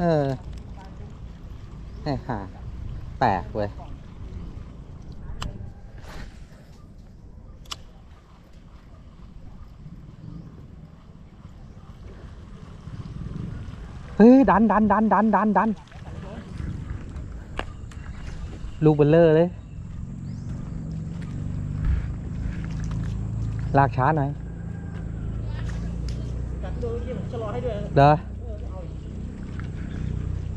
เออไอ้ห่าแปลกเว้ยเฮ้ยดันดันดันดันดันดันลูกเบลเลอร์เลย ลากช้าหน่อยกัดโดนเมื่อกี้ผมชะลอให้ด้วยนะเด้อเออเอาอีก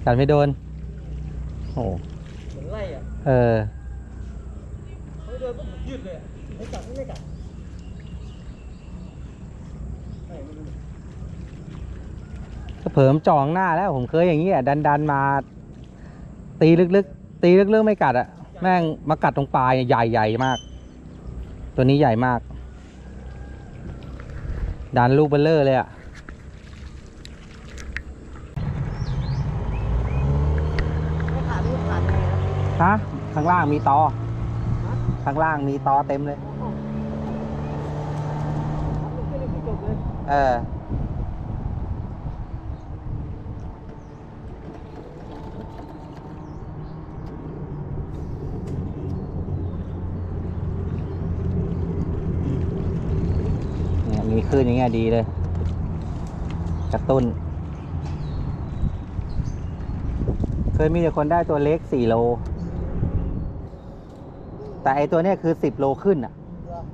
กัดไม่โดน โอ้เหมือนไล่อะเออไม่โดนปุ๊บหยุดเลยอะไม่กัดไม่กัดไอ้ไม่รู้ก็เผิมนจองหน้าแล้วผมเคยอย่างนี้อะดันดันมา ตีลึกๆ ตีลึกๆไม่กัดอะ แม่งมากัดตรงปลายใหญ่ใหญ่ๆมาก ตัวนี้ใหญ่มาก ดันลูกเบลเลอร์เลยอะ ไม่ขาดไม่ขาดยังไงครับ ฮะข้างล่างมีตอฮะข้างล่างมีตอเต็มเลยอ๋อมันขึ้นเลยไม่จบเลย เออ เนี่ยมีคลื่นอย่างเงี้ยดีเลย กระตุ้น เคยมีแต่คนได้ตัวเล็กสี่โล แต่ไอตัวเนี้ยคือสิบโลขึ้นอะ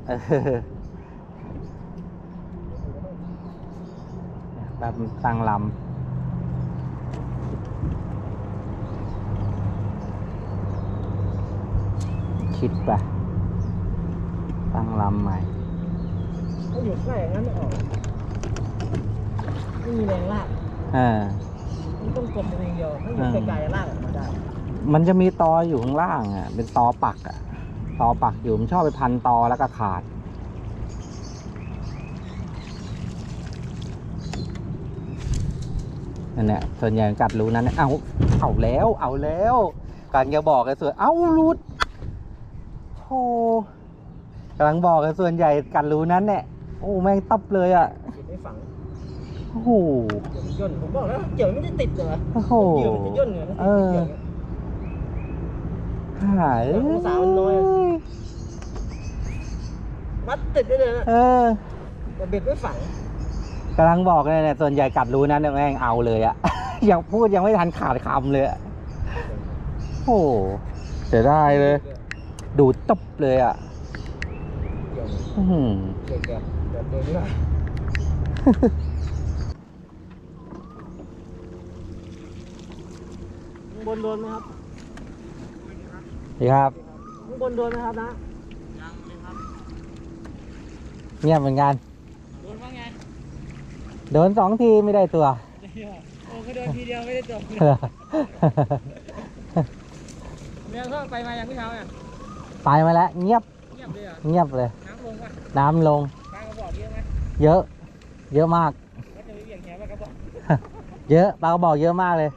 เออแบบตั้งลำคิดไปตั้งลำใหม่ถ้าอยู่ใกล้อย่างนั้นไม่ออกไม่มีแรงลากอ่ามันต้องกดตัวเองเดียวถ้าอยู่อ่าไกลๆลากออกมาได้ มันจะมีตออยู่ข้างล่างอะ เป็นตอปักอะ ตอปักอยู่มันชอบไปพันตอแล้วก็ขาด นั่นแหละส่วนใหญ่กัดรูนั้นน่ะเอาเอาแล้ว เอาแล้วกำลังจะบอกไอ้ส่วน เอารุดโอ้กำลังบอกไอ้ส่วนใหญ่กัดรูนั้นเนี่ยโอ้แม่งตับเลยอะเก็บไม่ฝังโอ้โหเกี่ยวมันย่นผมบอกแล้วเกี่ยวไม่ได้ติดเลยโอ้โหเกี่ยวมันจะย่นเลยนะเออเกี่ยวเนี่ย หายแต่องศามันน้อยอะมัดติดได้เลยนะเออแต่เบ็ดไม่ฝังกำลังบอกเลยเนี่ยส่วนใหญ่กัดรู้นั้นเนี่ยแม่งเอาเลยอะ ยังพูดยังไม่ทันขาดคำเลยอะโอ้โหเสียดายเลย ดูดตบเลยอะเกี่ยวอื้อหือเกี่ยวแบบแบบเดินไม่ได้ข้างบนโดนไหมครับ ดีครับข้างบนโดนไหมครับนะเงียบเหมือนกันโดนว่าไงโดนสองทีไม่ได้ตัวโอ้เขาโดนทีเดียวไม่ได้จบเนี่ยเขาไปมาอย่างพี่เช้าเนี่ยไปมาแล้วเงียบเงียบเลยอะเงียบเลยน้ำลงป่ะน้ำลงปลากระบอกเยอะไหมเยอะ เยอะมากก็จะไปเบี่ยงแขนปลากระบอกเยอะปลากระบอกเยอะมากเลย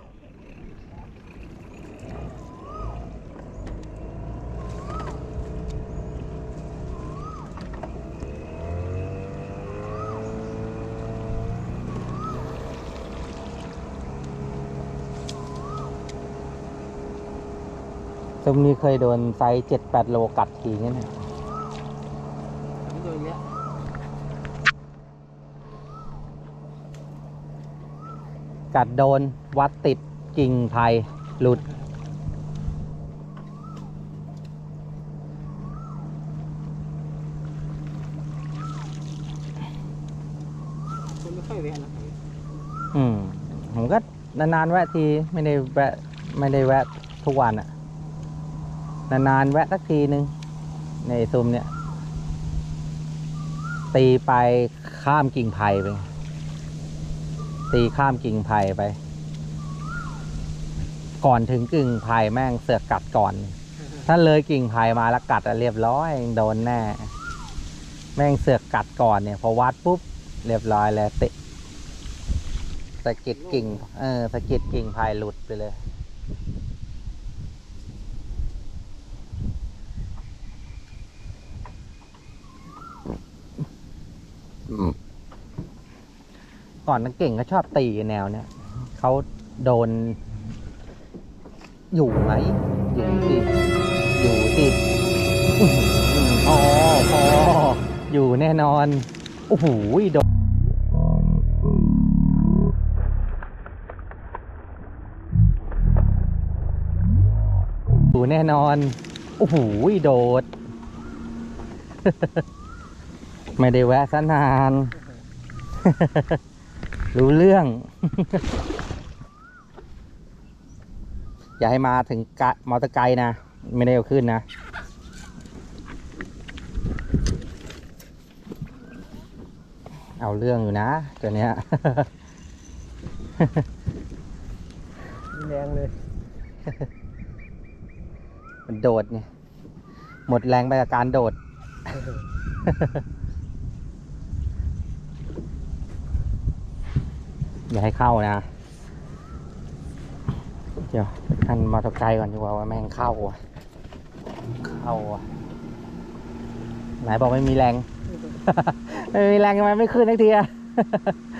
ตรงนี้เคยโดนไซส์เจ็ดแปดโลกัดทีเงี้ยเนี่ยไม่โดนเยอะกัดโดนวัดติดกิ่งไผ่หลุดคนไม่ค่อยแวะนะอืม ผมก็นานๆแวะที ไม่ได้แวะ ไม่ได้แวะทุกวันอะ นานๆแวะสักทีนึงในซุมเนี่ย ตีไปข้ามกิ่งไผ่ไป ตีข้ามกิ่งไผ่ไป ก่อนถึงกิ่งไผ่แม่งเสือกกัดก่อน ถ้าเลยกิ่งไผ่มาแล้วกัดอะเรียบร้อยโดนแน่ แม่งเสือกกัดก่อนเนี่ย พอวัดปุ๊บเรียบร้อยแล้วเตะสะกิดกิ่ง เออสะกิดกิ่งไผ่หลุดไปเลย ก่อนนักเก่งก็ชอบตีแนวเนี้ยเขาโดน อยู่ไหมอยู่สิอยู่สิอื้อหือพอพออยู่แน่นอน โอ้โหโดนอยู่แน่นอน โอ้โหโดด ไม่ได้แวะซะนาน รู้เรื่อง อย่าให้มาถึงกะมอเตอร์ไกด์นะ ไม่ได้เอาขึ้นนะ เอาเรื่องอยู่นะ ตัวเนี้ยแรงเลย มันโดดไงหมดแรงไปกับการโดด อย่าให้เข้านะ เดี๋ยวทันมอเตอร์ไซค์ก่อนดีกว่าว่าแม่งเข้าอะเข้าอะไหนบอกไม่มีแรง ไม่มีแรงทำไมไม่ขึ้นทักทีอะ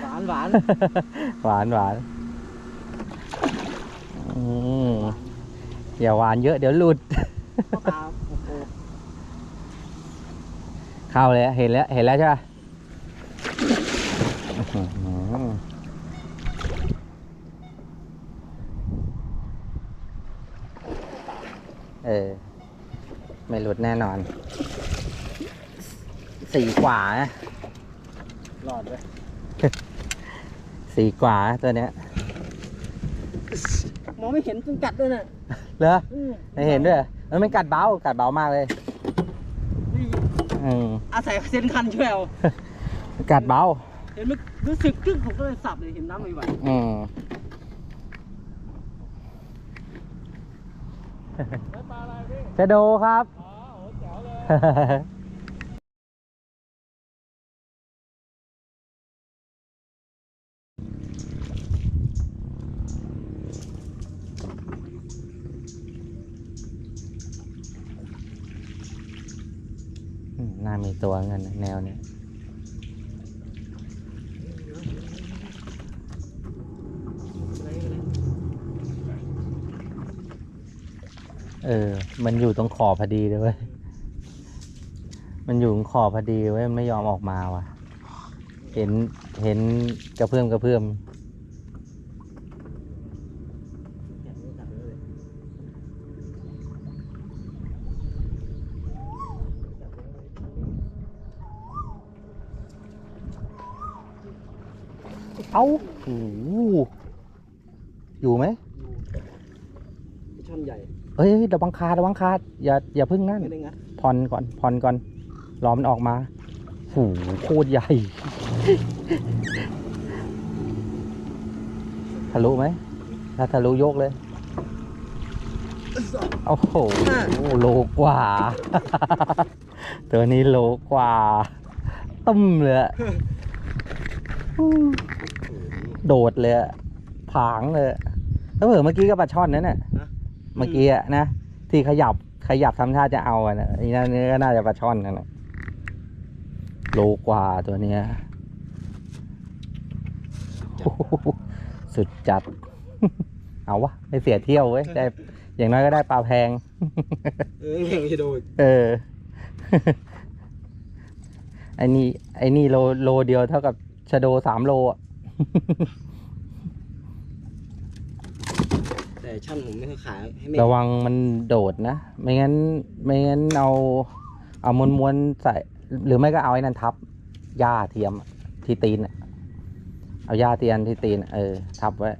หวานหวานหวานหวานอืมอย่าหวานเยอะเดี๋ยวหลุดพ่อตาโอ้โหเข้าเลยอะเห็นแล้วเห็นแล้วใช่ปะอื้อหือ เออ ไม่หลุดแน่นอน สี่กว่านะหลอดเลยสี่กว่านะตัวเนี้ยมองไม่เห็นจนกัดด้วยน่ะเหรออืมไม่เห็นด้วยเออมันกัดเบา กัดเบามากเลยนี่อืมอาศัยเส้นคันช่วยเอากัดเบา เห็นมันรู้สึกกึ้งผมก็เลยสับเลยเห็นน้ำไหวอืม ๆปลาอะไรพี่ จะโดครับ อ๋อโหแจ๋วเลย อืมน่ามีตัวเงินนะแนวเนี้ย เออ มันอยู่ตรงขอบพอดีเลยเว้ย มันอยู่ตรงขอบพอดีเว้ย มันไม่ยอมออกมาว่ะ เห็น เห็นกระเพื่อมกระเพื่อมเอาโอ้โหอยู่ไหมช่อนใหญ่ เอ้ยระวังคาดระวังคาดอย่าอย่าพึ่งนั่นไม่ได้งัดผ่อนก่อนผ่อนก่อนรอมันออกมาโอ้โหโคตรใหญ่ ทะลุไหมถ้าทะลุยกเลย โอ้โหโลกว่า ตัวนี้โลกว่าตุ้มเลยอะโดดเลยอะผางเลยอะถ้าเผื่อเมื่อกี้ก็ปลาช่อนนั่นน่ะ เมื่อกี้อะนะที่ขยับขยับทำท่าจะเอาอะนะอีนั่นนี่ก็น่าจะปลาช่อนนั่นแหละโลกว่าตัวเนี้ยโอ้โหสุดจัด เอาวะไม่เสียเที่ยวเว้ยได้อย่างน้อยก็ได้ปลาแพง เออแข่งจะโดนเออ ไอ้นี่ไอ้นี่โลโลเดียวเท่ากับชะโดสามโลอะ แต่ ช่างผมไม่เคยขายให้แม่ระวังมันโดดนะ ไม่งั้น ไม่งั้นเอา เอามวนมวนๆใส่ หรือไม่ก็เอาไอ้นั่นทับหญ้าเทียมอะที่ตีนอะเอาหญ้าเทียมที่ตีนอะเออ ทับไว้